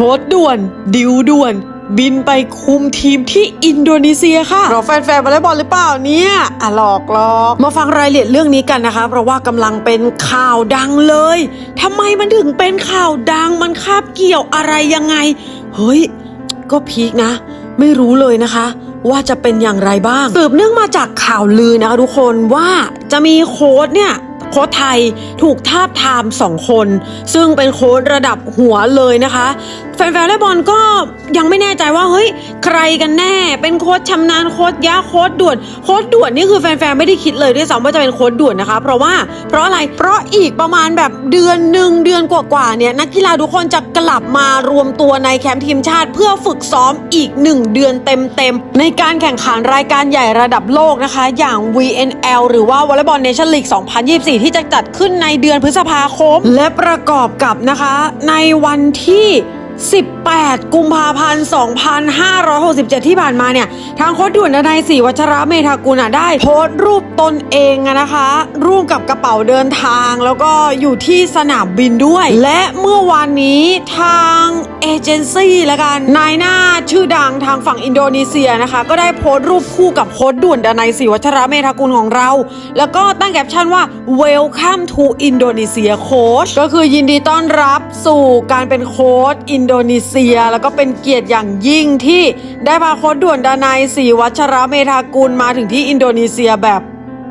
ค้ดด่วน ดิวด่วน บินไปคุมทีมที่อินโดนีเซียค่ะเราแฟนๆวอลเลย์บอลหรือเปล่าเนี่ยอะหลอกหลอกมาฟังรายละเอียดเรื่องนี้กันนะคะ เพราะว่ากำลังเป็นข่าวดังเลยทำไมมันถึงเป็นข่าวดังมันคาบเกี่ยวอะไรยังไง เฮ้ย ก็พีคนะ ไม่รู้เลยนะคะว่าจะเป็นอย่างไรบ้าง สืบเนื่องมาจากข่าวลือนะคะทุกคนว่าจะมีโค้ดเนี่ย โค้ชไทยถูกทาบทามสองคน ซึ่งเป็นโค้ดระดับหัวเลยนะคะแฟนๆวอลเลย์บอลก็ยังไม่แน่ใจว่าเฮ้ยใครกันแน่ เป็นโค้ชชำนาญโค้ชยะโค้ดด่วนโค้ดด่วนนี่คือแฟนๆไม่ได้คิดเลยด้วยซ้ำว่าจะเป็นโค้ดด่วนนะคะ เพราะว่าเพราะอะไรเพราะอีกประมาณแบบเดือนหนึ่งเดือนกว่าๆเนี่ยนักกีฬาทุกคนจะกลับมารวมตัวในแคมป์ทีมชาติ เพื่อฝึกซ้อมอีก 1 เดือนเต็มๆในการแข่งขันรายการใหญ่ระดับโลกนะคะ อย่าง VNL หรือว่าวอลเลย์บอลเนชั่นลีก 2024ที่จะจัดขึ้นในเดือนพฤษภาคม และประกอบกับนะคะ ในวันที่8 กุมภาพันธ์ 2567 ที่ผ่านมาเนี่ย ทางโค้ชด่วนนายศรีวัชระเมธากุลอะได้โพสต์รูปตนเองนะคะรูปกับกระเป๋าเดินทาง แล้วก็อยู่ที่สนามบินด้วย และเมื่อวานนี้ทางเอเจนซี่ละกัน นายหน้าชื่อดังทางฝั่งอินโดนีเซียนะคะ ก็ได้โพสต์รูปคู่กับโค้ชด่วนดนายศรีวัชระเมธากุลของเรา แล้วก็ตั้งแคปชั่นว่า welcome to Indonesia coach ก็คือยินดีต้อนรับสู่การเป็นโค้ชอินโดนีเซียแล้วก็เป็นเกียรติอย่างยิ่งที่ได้พาโค้ชด่วนดานายศรีวัชระเมธากุลมาถึงที่อินโดนีเซียแบบ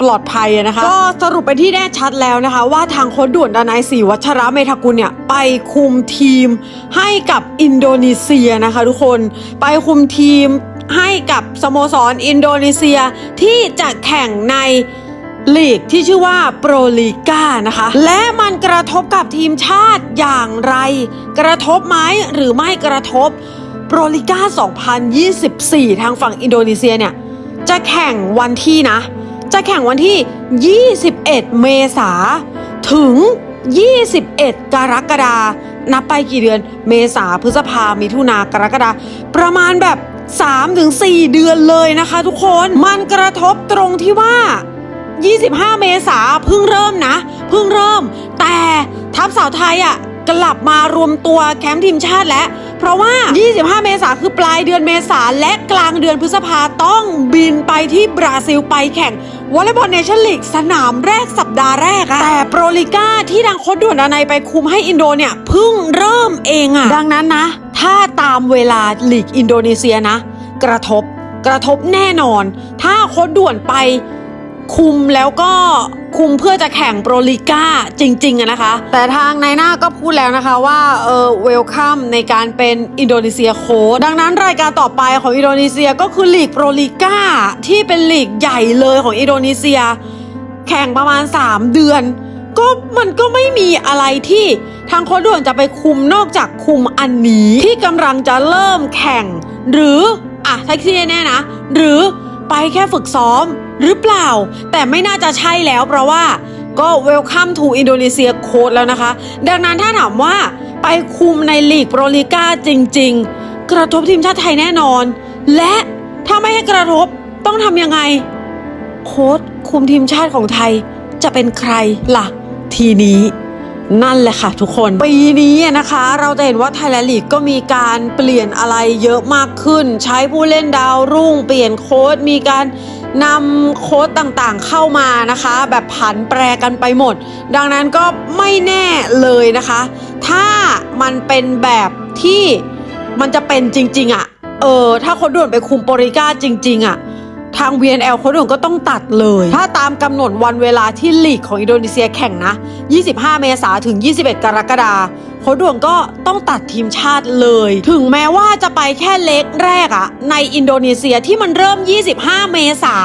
ปลอดภัยนะคะ ก็สรุปไปที่แน่ชัดแล้วนะคะ ว่าทางโค้ชด่วนดานายศรีวัชระเมธากุลเนี่ยไปคุมทีมให้กับอินโดนีเซียนะคะทุกคนไปคุมทีมให้กับสโมสรอินโดนีเซียที่จะแข่งใน ลีกที่ชื่อว่าโปรลีกานะคะ และมันกระทบกับทีมชาติอย่างไร กระทบไหมหรือไม่กระทบโปรลีกา2024 ทางฝั่งอินโดนีเซียเนี่ย จะแข่งวันที่นะ จะแข่งวันที่ 21 เมษาถึง 21 กรกฎานับไปกี่เดือน เมษาพฤษภามิถุนากรกฎาประมาณแบบ 3-4 เดือนเลยนะคะทุกคน มันกระทบตรงที่ว่า 25 เมษาเพิ่งเริ่มนะ เพิ่งเริ่ม แต่ทัพสาวไทยอะกลับมารวมตัวแคมป์ทีมชาติแล้วเพราะว่า 25 เมษาคือปลายเดือนเมษาและกลางเดือนพฤษภาต้องบินไปที่บราซิลไปแข่งวอลเลย์บอลเนชั่นลีกสนามแรกสัปดาห์แรกอะแต่โปรลิก้าที่ดังโคดด่วนนายไปคุมให้อินโดเนี่ยเพิ่งเริ่มเองอะดังนั้นนะ ถ้าตามเวลาลีกอินโดนีเซียนะ กระทบกระทบแน่นอน ถ้าโคดด่วนไป คุมแล้วก็คุมเพื่อจะแข่งโปรลีกาจริงๆอะนะคะ แต่ทางนายหน้าก็พูดแล้วนะคะว่าเออเวลคัมในการเป็นอินโดนีเซียโค้ดดังนั้นรายการต่อไปของอินโดนีเซียก็คือลีกโปรลีกาที่เป็นลีกใหญ่เลยของอินโดนีเซีย แข่งประมาณ 3 เดือน ก็มันก็ไม่มีอะไรที่ทางโค้ดด่วนจะไปคุมนอกจากคุมอันนี้ที่กำลังจะเริ่มแข่ง หรืออะแท็กซี่แน่นะ หรือ ไปแค่ฝึกซ้อม หรือเปล่า แต่ไม่น่าจะใช่แล้วเพราะว่าก็ Welcome to Indonesia Coach แล้วนะคะ ดังนั้นถ้าถามว่าไปคุมในลีกโปรลีกาจริง ๆ กระทบทีมชาติไทยแน่นอน และถ้าไม่ให้กระทบต้องทำยังไง โค้ชคุมทีมชาติของไทยจะเป็นใครล่ะ ทีนี้ นั่นแหละค่ะทุกคน ปีนี้นะคะ เราจะเห็นว่าไทยแลนด์ลีกก็มีการเปลี่ยนอะไรเยอะมากขึ้น ใช้ผู้เล่นดาวรุ่ง เปลี่ยนโค้ดมีการนำโค้ดต่างๆเข้ามานะคะ แบบผันแปรกันไปหมด ดังนั้นก็ไม่แน่เลยนะคะ ถ้ามันเป็นแบบที่มันจะเป็นจริง ๆอะ่ะเออถ้าโค้ดด่วนไปคุมโปริก้าจริง ๆอะ่ะ ทาง VNL โค้ดด่วนก็ต้องตัดเลย ถ้าตามกำหนดวันเวลาที่ลีกของอินโดนีเซียแข่งนะ 25 เมษาถึง 21 กรกฎาคมโค้ดด่วนก็ต้องตัดทีมชาติเลย ถึงแม้ว่าจะไปแค่เล็กแรกอะในอินโดนีเซียที่มันเริ่ม 25 เมษา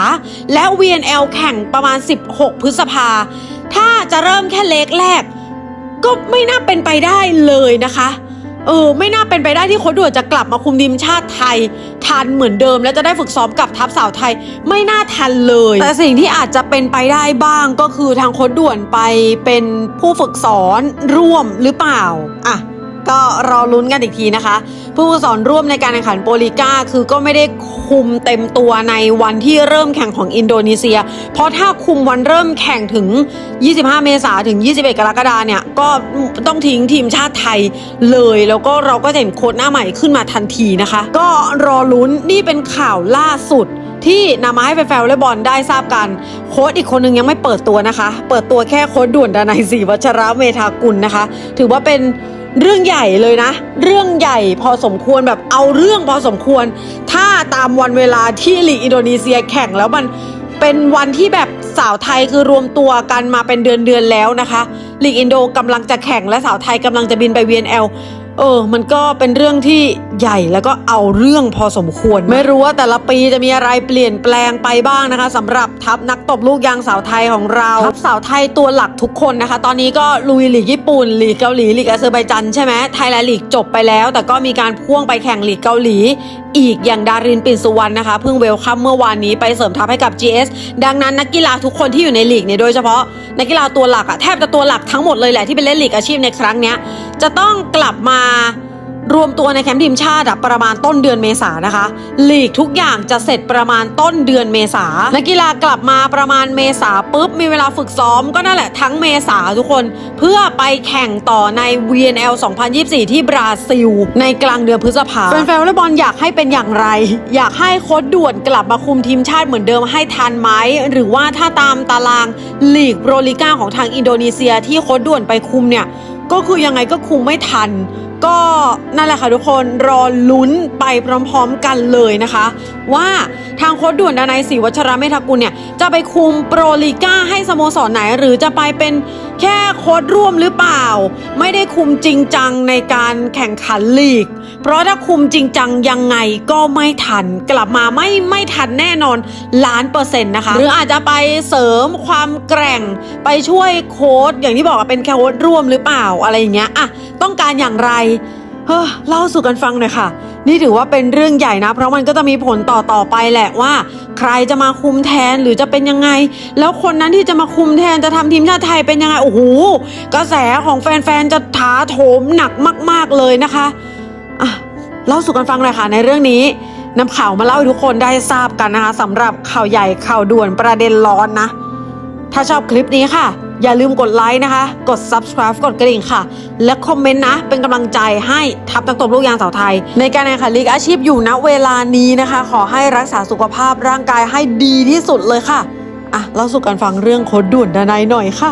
และ VNL แข่งประมาณ 16 พฤษภา ถ้าจะเริ่มแค่เล็กแรก ก็ไม่น่าเป็นไปได้เลยนะคะ เออ ไม่น่าเป็นไปได้ที่โค้ดด่วนจะกลับมาคุมทีมชาติไทย ทันเหมือนเดิม และจะได้ฝึกซ้อมกับทัพสาวไทยไม่น่าทันเลย แต่สิ่งที่อาจจะเป็นไปได้บ้างก็คือทางโค้ดด่วนไปเป็นผู้ฝึกสอนร่วมหรือเปล่าอะ ก็รอลุ้นกันอีกทีนะคะ ผู้สอนร่วมในการแข่งขันโปลิก้าคือก็ไม่ได้คุมเต็มตัวในวันที่เริ่มแข่งของอินโดนีเซีย เพราะถ้าคุมวันเริ่มแข่งถึง 25 เมษาถึง 21 กรกฎาเนี่ย ก็ต้องทิ้งทีมชาติไทยเลย แล้วก็เราก็จะเห็นโค้ชหน้าใหม่ขึ้นมาทันทีนะคะ ก็รอลุ้นนี่เป็นข่าวล่าสุดที่นำมาให้แฟนๆวอลเลย์บอลได้ทราบกัน โค้ชอีกคนนึงยังไม่เปิดตัวนะคะ เปิดตัวแค่โค้ชด่วนดนัยศรีวัชระเมธากุลนะคะ ถือว่าเป็น เรื่องใหญ่เลยนะ เรื่องใหญ่พอสมควรแบบเอาเรื่องพอสมควร ถ้าตามวันเวลาที่ลีกอินโดนีเซียแข่งแล้วมันเป็นวันที่แบบสาวไทยคือรวมตัวกันมาเป็นเดือนเดือนแล้วนะคะลีกอินโดกำลังจะแข่งและสาวไทยกำลังจะบินไปเวเนอ เออ มันก็เป็นเรื่องที่ใหญ่แล้วก็เอาเรื่องพอสมควร ไม่รู้ว่าแต่ละปีจะมีอะไรเปลี่ยนแปลงไปบ้างนะคะสำหรับทัพนักตบลูกยางสาวไทยของเราทัพสาวไทยตัวหลักทุกคนนะคะ ตอนนี้ก็ลุยลีกญี่ปุ่นลีกเกาหลีลีกอาเซอร์ไบจันใช่ไหมไทยแลนด์ลีกจบไปแล้ว แต่ก็มีการพ่วงไปแข่งลีกเกาหลี อีกอย่างดารินปิ่นสุวรรณนะคะเพิ่งเวลคัมเมื่อวานนี้ไปเสริมทัพให้กับ GS ดังนั้นนักกีฬาทุกคนที่อยู่ในลีกเนี่ยโดยเฉพาะ นักกีฬาตัวหลักอะแทบจะตัวหลักทั้งหมดเลยแหละที่ไปเล่นลีกอาชีพในครั้งเนี้ยจะต้องกลับมา รวมตัวในแคมป์ทีมชาติประมาณต้นเดือนเมษานะคะ ลีกทุกอย่างจะเสร็จประมาณต้นเดือนเมษานักกีฬากลับมาประมาณเมษาปุ๊บ มีเวลาฝึกซ้อมก็นั่นแหละทั้งเมษาทุกคน เพื่อไปแข่งต่อใน VNL 2024 ที่บราซิล ในกลางเดือนพฤษภาแฟนๆวอลเลย์บอลอยากให้เป็นอย่างไร อยากให้โค้ดด่วนกลับมาคุมทีมชาติเหมือนเดิมให้ทันไหมหรือว่าถ้าตามตารางลีกโปรลิก้าของทางอินโดนีเซียที่โค้ดด่วนไปคุมเนี่ยก็คือยังไงก็คุมไม่ทัน ก็นั่นแหละค่ะทุกคนรอลุ้นไปพร้อมๆกันเลยนะคะ ว่าทางโค้ดด่วนดานายศรีวัชระเมธากุลเนี่ย จะไปคุมโปรลีก้าให้สโมสรไหน หรือจะไปเป็นแค่โค้ดร่วมหรือเปล่า ไม่ได้คุมจริงจังในการแข่งขันลีก เพราะถ้าคุมจริงจังยังไงก็ไม่ทัน กลับมาไม่ไม่ทันแน่นอนล้านเปอร์เซ็นต์นะคะ หรืออาจจะไปเสริมความแกร่งไปช่วยโค้ดอย่างที่บอกเป็นแค่โค้ดร่วมหรือเปล่าอะไรอย่างเงี้ยอะต้องการอย่างไรเฮ้อเล่าสู่กันฟังหน่อยค่ะ นี่ถือว่าเป็นเรื่องใหญ่นะ เพราะมันก็จะมีผลต่อต่อไปแหละว่า ใครจะมาคุมแทนหรือจะเป็นยังไง แล้วคนนั้นที่จะมาคุมแทนจะทำทีมชาติไทยเป็นยังไงโอ้โหกระแสของแฟนๆจะถาโถมหนักมาก ๆเลยนะคะอะเล่าสู่กันฟังหน่อยค่ะในเรื่องนี้นำข่าวมาเล่าให้ทุกคนได้ทราบกันนะคะสำหรับข่าวใหญ่ข่าวด่วนประเด็นร้อนนะ ถ้าชอบคลิปนี้ค่ะอย่าลืมกดไลค์นะคะ กด subscribe กดกระดิ่งค่ะ และคอมเมนต์นะ เป็นกำลังใจให้ทัพนักตบลูกยางสาวไทย ในการแข่งขันลีกอาชีพอยู่ณเวลานี้นะคะ ขอให้รักษาสุขภาพร่างกายให้ดีที่สุดเลยค่ะ อะเล่าสู่กันฟังเรื่องโคดด่วนดานายหน่อยค่ะ